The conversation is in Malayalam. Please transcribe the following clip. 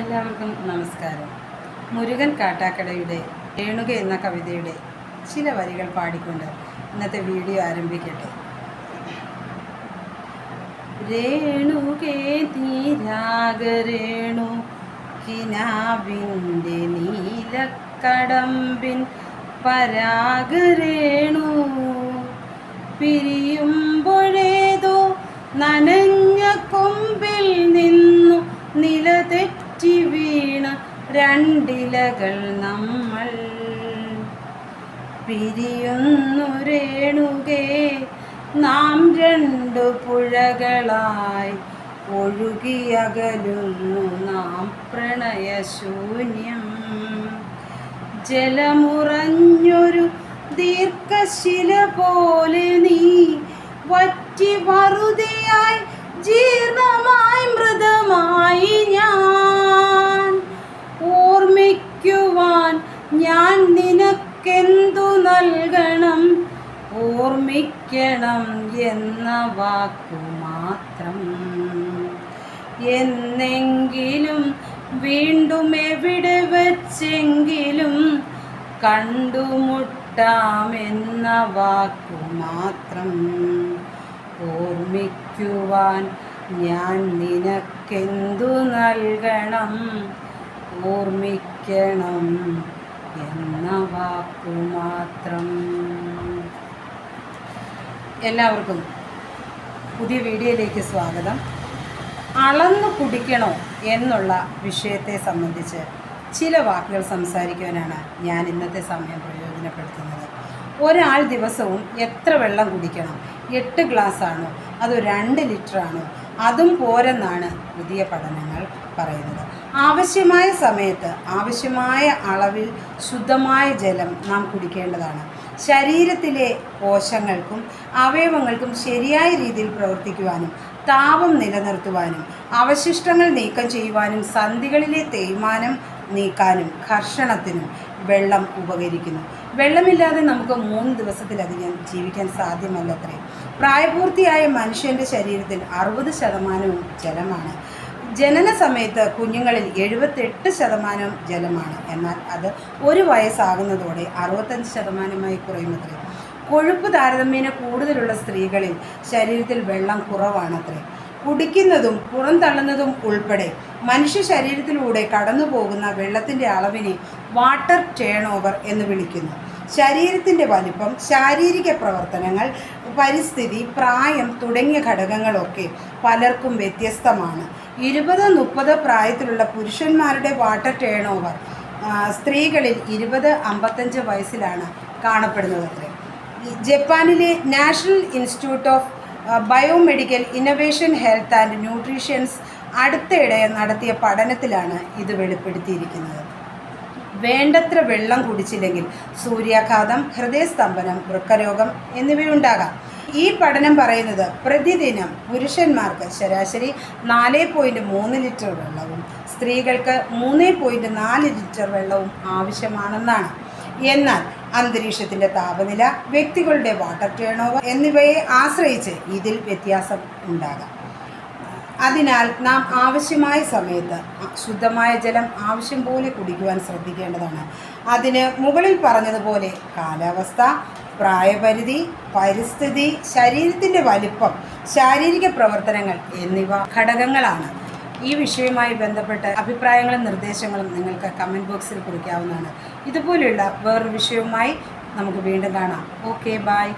എല്ലാവർക്കും നമസ്കാരം. മുരുകൻ കാട്ടാക്കടയുടെ രേണുക എന്ന കവിതയുടെ ചില വരികൾ പാടിക്കൊണ്ട് ഇന്നത്തെ വീഡിയോ ആരംഭിക്കട്ടെ. രേണുകേ കിനാവിന്റെ നീലക്കടമ്പിൻ പരാഗരേണു പിരിയുമ്പോഴേതോ നനഞ്ഞ രണ്ടിലകൾ നമ്മൾ പിരിയുന്നു രേണുകേ നാം രണ്ടു പുഴകളായി ഒഴുകിയകലുന്നു നാം പ്രണയശൂന്യം. ജലമുറഞ്ഞൊരു ദീർഘശില പോലെ നീ ഓർമ്മിക്കുവാൻ ഞാൻ നിനക്കെന്തു നൽകണം? ഓർമ്മിക്കണം എന്ന വാക്കു മാത്രം. എന്നെങ്കിലും വീണ്ടും എവിടെ വച്ചെങ്കിലും കണ്ടുമുട്ടാമെന്ന വാക്കു മാത്രം. ഓർമ്മിക്കുവാൻ ഞാൻ നിനക്കെന്തു നൽകണം? ഓർമ്മിക്കണം എന്ന വാക്കു മാത്രം. എല്ലാവർക്കും പുതിയ വീഡിയോയിലേക്ക് സ്വാഗതം. അളന്നു കുടിക്കണോ എന്നുള്ള വിഷയത്തെ സംബന്ധിച്ച് ചില വാക്കുകൾ സംസാരിക്കുവാനാണ് ഞാൻ ഇന്നത്തെ സമയം പ്രയോജനപ്പെടുത്തുന്നത്. ഒരാൾ ദിവസവും എത്ര വെള്ളം കുടിക്കണം? എട്ട് ഗ്ലാസ് ആണോ അതോ രണ്ട് ലിറ്റർ ആണോ അതും പോരെന്നാണ് പുതിയ പഠനങ്ങൾ പറയുന്നത്. ആവശ്യമായ സമയത്ത് ആവശ്യമായ അളവിൽ ശുദ്ധമായ ജലം നാം കുടിക്കേണ്ടതാണ്. ശരീരത്തിലെ കോശങ്ങൾക്കും അവയവങ്ങൾക്കും ശരിയായ രീതിയിൽ പ്രവർത്തിക്കുവാനും താപം നിലനിർത്തുവാനും അവശിഷ്ടങ്ങൾ നീക്കം ചെയ്യുവാനും സന്ധികളിലെ തേയ്മാനം നീക്കാനും കർഷണത്തിനും വെള്ളം ഉപകരിക്കുന്നു. വെള്ളമില്ലാതെ നമുക്ക് മൂന്ന് ദിവസത്തിലധികം ജീവിക്കാൻ സാധ്യമല്ലത്രേ. പ്രായപൂർത്തിയായ മനുഷ്യന്റെ ശരീരത്തിൽ അറുപത് ശതമാനവും ജലമാണ്. ജനന സമയത്ത് കുഞ്ഞുങ്ങളിൽ എഴുപത്തെട്ട് ശതമാനം ജലമാണ്. എന്നാൽ അത് ഒരു വയസ്സാകുന്നതോടെ അറുപത്തഞ്ച് ശതമാനമായി കുറയുന്നത്രേ കൊഴുപ്പ് താരതമ്യേന കൂടുതലുള്ള സ്ത്രീകളിൽ ശരീരത്തിൽ വെള്ളം കുറവാണത്രേ. കുടിക്കുന്നതും പുറന്തള്ളുന്നതും ഉൾപ്പെടെ മനുഷ്യ ശരീരത്തിലൂടെ കടന്നു പോകുന്ന വെള്ളത്തിന്റെ അളവിനെ വാട്ടർ ടേൺ ഓവർ എന്ന് വിളിക്കുന്നു. ശരീരത്തിന്റെ വലിപ്പം ശാരീരിക പ്രവർത്തനങ്ങൾ പരിസ്ഥിതി പ്രായം തുടങ്ങിയ ഘടകങ്ങളൊക്കെ പലർക്കും വ്യത്യസ്തമാണ്. ഇരുപത് മുപ്പത് പ്രായത്തിലുള്ള പുരുഷന്മാരുടെ വാട്ടർ ടേൺ ഓവർ സ്ത്രീകളിൽ ഇരുപത് അമ്പത്തഞ്ച് വയസ്സിലാണ് കാണപ്പെടുന്നത്. ജപ്പാനിലെ National Institute of Biomedical Innovation Health and Nutritions അടുത്തിടെ നടത്തിയ പഠനത്തിലാണ് ഇത് വെളിപ്പെടുത്തിയിരിക്കുന്നത്. വേണ്ടത്ര വെള്ളം കുടിച്ചില്ലെങ്കിൽ സൂര്യാഘാതം ഹൃദയസ്തംഭനം വൃക്കരോഗം എന്നിവയുണ്ടാകാം. ഈ പഠനം പറയുന്നത് പ്രതിദിനം പുരുഷന്മാർക്ക് ശരാശരി നാല് പോയിന്റ് മൂന്ന് ലിറ്റർ വെള്ളവും സ്ത്രീകൾക്ക് മൂന്ന് പോയിന്റ് നാല് ലിറ്റർ വെള്ളവും ആവശ്യമാണെന്നാണ്. എന്നാൽ അന്തരീക്ഷത്തിന്റെ താപനില വ്യക്തികളുടെ വാട്ടർ ടേൺ ഓവർ എന്നിവയെ ആശ്രയിച്ച് ഇതിൽ വ്യത്യാസം ഉണ്ടാകാം. അതിനാൽ നാം ആവശ്യമായ സമയത്ത് ശുദ്ധമായ ജലം ആവശ്യം പോലെ കുടിക്കുവാൻ ശ്രദ്ധിക്കേണ്ടതാണ്. അതിന് മുകളിൽ പറഞ്ഞതുപോലെ കാലാവസ്ഥ പ്രായപരിധി പരിസ്ഥിതി ശരീരത്തിന്റെ വലിപ്പം ശാരീരിക പ്രവർത്തനങ്ങൾ എന്നിവ ഘടകങ്ങളാണ്. ഈ വിഷയവുമായി ബന്ധപ്പെട്ട അഭിപ്രായങ്ങളും നിർദ്ദേശങ്ങളും നിങ്ങൾക്ക് കമന്റ് ബോക്സിൽ കുറിക്കാവുന്നതാണ്. ഇതുപോലെയുള്ള വേറൊരു വിഷയവുമായി നമുക്ക് വീണ്ടും കാണാം. Okay bye